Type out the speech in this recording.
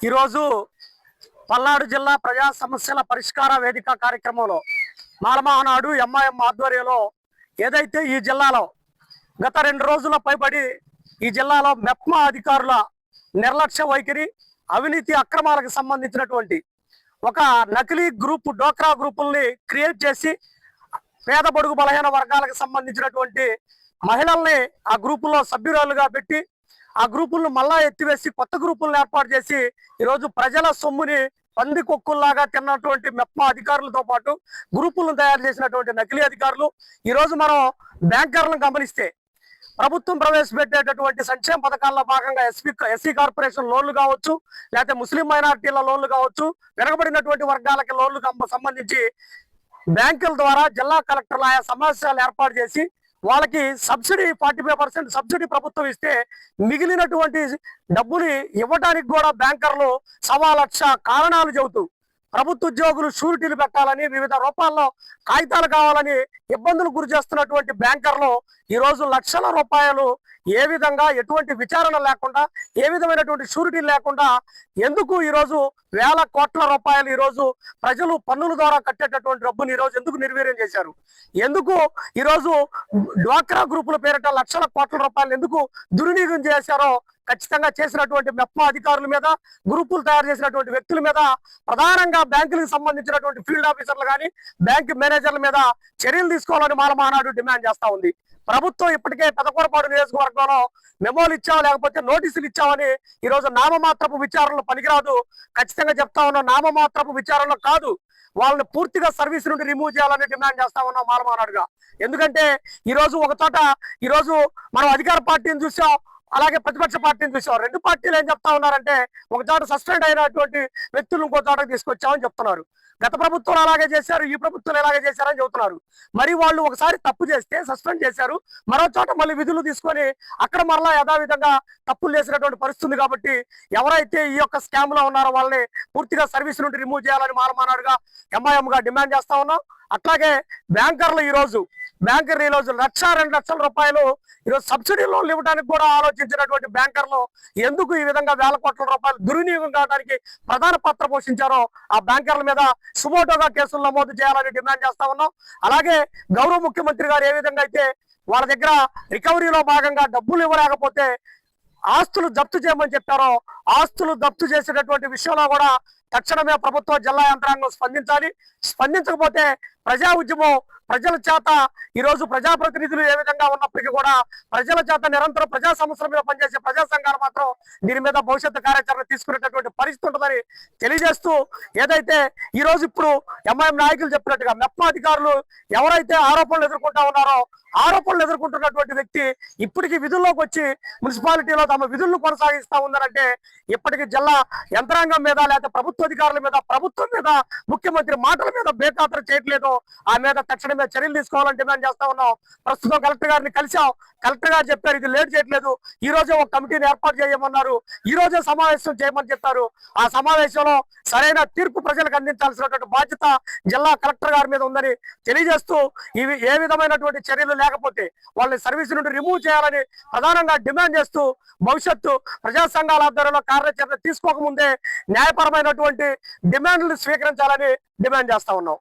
ఈరోజు పల్నాడు జిల్లా ప్రజా సమస్యల పరిష్కార వేదిక కార్యక్రమంలో మాలమహనాడు ఎంఐఎం ఆధ్వర్యంలో ఏదైతే ఈ జిల్లాలో గత రెండు రోజుల పైబడి ఈ జిల్లాలో మెప్మా అధికారుల నిర్లక్ష్య వైఖరి అవినీతి అక్రమాలకు సంబంధించినటువంటి ఒక నకిలీ గ్రూప్ డోక్రా గ్రూపుల్ని క్రియేట్ చేసి పేద బడుగు బలహీన వర్గాలకు సంబంధించినటువంటి మహిళల్ని ఆ గ్రూపుల్లో సభ్యురాలుగా పెట్టి ఆ గ్రూపులను మళ్ళా ఎత్తివేసి కొత్త గ్రూపులను ఏర్పాటు చేసి ఈరోజు ప్రజల సొమ్ముని పంది కొక్కుల్లాగా తిన్నటువంటి మెప్ప అధికారులతో పాటు గ్రూపులను తయారు చేసినటువంటి నకిలీ అధికారులు. ఈరోజు మనం బ్యాంకర్లను గమనిస్తే ప్రభుత్వం ప్రవేశపెట్టేటటువంటి సంక్షేమ పథకాల్లో భాగంగా ఎస్పీ ఎస్సీ కార్పొరేషన్ లోన్లు కావచ్చు లేకపోతే ముస్లిం మైనార్టీల లోన్లు కావచ్చు వెనకబడినటువంటి వర్గాలకి లోన్లు సంబంధించి బ్యాంకుల ద్వారా జిల్లా కలెక్టర్లు ఆయా సమావేశాలు ఏర్పాటు చేసి వాళ్ళకి subsidy forty five percent subsidy ప్రభుత్వం ఇస్తే మిగిలినటువంటి డబ్బుని ఇవ్వడానికి కూడా బ్యాంకర్లు సవా లక్ష కారణాలు చెబుతూ ప్రభుత్వ ఉద్యోగులు షూరిటీలు పెట్టాలని వివిధ రూపాల్లో కాగితాలు కావాలని ఇబ్బందులు గురి చేస్తున్నటువంటి బ్యాంకర్లు ఈరోజు లక్షల రూపాయలు ఏ విధంగా ఎటువంటి విచారణ లేకుండా ఏ విధమైనటువంటి షూరిటీ లేకుండా ఎందుకు ఈ రోజు వేల కోట్ల రూపాయలు ఈ రోజు ప్రజలు పన్నుల ద్వారా కట్టేటటువంటి డబ్బుని ఈ రోజు ఎందుకు నిర్వీర్యం చేశారు? ఎందుకు ఈ రోజు డ్వాక్రా గ్రూపుల పేరిట లక్షల కోట్ల రూపాయలు ఎందుకు దుర్వినియోగం చేశారో ఖచ్చితంగా చేసినటువంటి మెప్ప అధికారుల మీద గ్రూపులు తయారు చేసినటువంటి వ్యక్తుల మీద ప్రధానంగా బ్యాంకులకు సంబంధించినటువంటి ఫీల్డ్ ఆఫీసర్లు కానీ బ్యాంక్ మేనేజర్ల మీద చర్యలు తీసుకోవాలని మాలమానాడు డిమాండ్ చేస్తా ఉంది. ప్రభుత్వం ఇప్పటికే పెదకూరపాడు నియోజకవర్గంలో మెమోలు ఇచ్చావు లేకపోతే నోటీసులు ఇచ్చామని ఈ రోజు నామమాత్రపు విచారణలు పనికిరాదు. ఖచ్చితంగా చెప్తా ఉన్నాం నామమాత్రపు విచారణలో కాదు. వాళ్ళని పూర్తిగా సర్వీస్ నుండి రిమూవ్ చేయాలని డిమాండ్ చేస్తా ఉన్నాం మాలమానాడుగా. ఎందుకంటే ఈ రోజు ఒక చోట ఈ రోజు మనం అధికార పార్టీని చూసాం అలాగే ప్రతిపక్ష పార్టీని చూసాం. రెండు పార్టీలు ఏం చెప్తా ఉన్నారంటే ఒక చోట సస్పెండ్ అయినటువంటి వ్యక్తులు ఇంకో చోటకి తీసుకొచ్చామని చెప్తున్నారు. గత ప్రభుత్వం అలాగే చేశారు ఈ ప్రభుత్వం ఎలాగే చేశారని చెబుతున్నారు. మరి వాళ్ళు ఒకసారి తప్పు చేస్తే సస్పెండ్ చేశారు మరో చోట మళ్ళీ విధులు తీసుకొని అక్కడ మరలా యథావిధంగా తప్పులు చేసినటువంటి పరిస్థితి ఉంది కాబట్టి ఎవరైతే ఈ యొక్క స్కామ్లో ఉన్నారో వాళ్ళని పూర్తిగా సర్వీస్ నుండి రిమూవ్ చేయాలని మాలమానాడుగా ఎంఐఎం గా డిమాండ్ చేస్తా ఉన్నాం. అట్లాగే బ్యాంకర్లు ఈ రోజు బ్యాంకర్ ఈ రోజు లక్ష రెండు లక్షల రూపాయలు ఈరోజు సబ్సిడీ లోన్లు ఇవ్వడానికి కూడా ఆలోచించినటువంటి బ్యాంకర్లు ఎందుకు ఈ విధంగా వేల కోట్ల రూపాయలు దుర్వినియోగం కావడానికి ప్రధాన పాత్ర పోషించారో ఆ బ్యాంకర్ల మీద సుమోటోగా కేసులు నమోదు చేయాలని డిమాండ్ చేస్తా ఉన్నాం. అలాగే గౌరవ ముఖ్యమంత్రి గారు ఏ విధంగా అయితే వాళ్ళ దగ్గర రికవరీలో భాగంగా డబ్బులు ఇవ్వలేకపోతే ఆస్తులు జప్తు చేయమని చెప్పారో ఆస్తులు దప్తు చేసేటటువంటి విషయంలో కూడా తక్షణమే ప్రభుత్వ జిల్లా యంత్రాంగం స్పందించాలి. స్పందించకపోతే ప్రజా ఉద్యమం ప్రజల చేత ఈ రోజు ప్రజాప్రతినిధులు ఏ విధంగా ఉన్నప్పటికీ కూడా ప్రజల చేత నిరంతరం ప్రజా సమస్యల మీద పనిచేసే ప్రజా సంఘాలు మాత్రం దీని మీద భవిష్యత్తు కార్యాచరణ తీసుకునేటటువంటి పరిస్థితి ఉంటుందని తెలియజేస్తూ ఏదైతే ఈ రోజు ఇప్పుడు ఎంఐఎం నాయకులు చెప్పినట్టుగా మెప్మా అధికారులు ఎవరైతే ఆరోపణలు ఎదుర్కొంటా ఉన్నారో ఆరోపణలు ఎదుర్కొంటున్నటువంటి వ్యక్తి ఇప్పటికీ విధుల్లోకి వచ్చి మున్సిపాలిటీలో తమ విధులను కొనసాగిస్తా ఉందనంటే ఇప్పటికీ జిల్లా యంత్రాంగం మీద లేకపోతే ప్రభుత్వ అధికారుల మీద ప్రభుత్వం మీద ముఖ్యమంత్రి మాటల మీద బేఖాతరు చేయట్లేదు. ఆ మీద తక్షణమే చర్యలు తీసుకోవాలని డిమాండ్ చేస్తా ఉన్నాం. ప్రస్తుతం కలెక్టర్ గారిని కలిసాం కలెక్టర్ గారు చెప్పారు ఇది లేట్ చేయట్లేదు. ఈ రోజే ఒక కమిటీని ఏర్పాటు చేయమన్నారు. ఈ రోజే సమావేశం చేయమని చెప్పారు. ఆ సమావేశంలో సరైన తీర్పు ప్రజలకు అందించాల్సినటువంటి బాధ్యత జిల్లా కలెక్టర్ గారి మీద ఉందని తెలియజేస్తూ ఇవి ఏ విధమైనటువంటి చర్యలు లేకపోతే వాళ్ళని సర్వీస్ నుండి రిమూవ్ చేయాలని ప్రధానంగా డిమాండ్ చేస్తూ భవిష్యత్తు ప్రజా సంఘాల ఆధ్వర్యంలో కార్యాచరణ తీసుకోకముందే న్యాయపరమైనటువంటి డిమాండ్లు స్వీకరించాలని డిమాండ్ చేస్తా ఉన్నాం.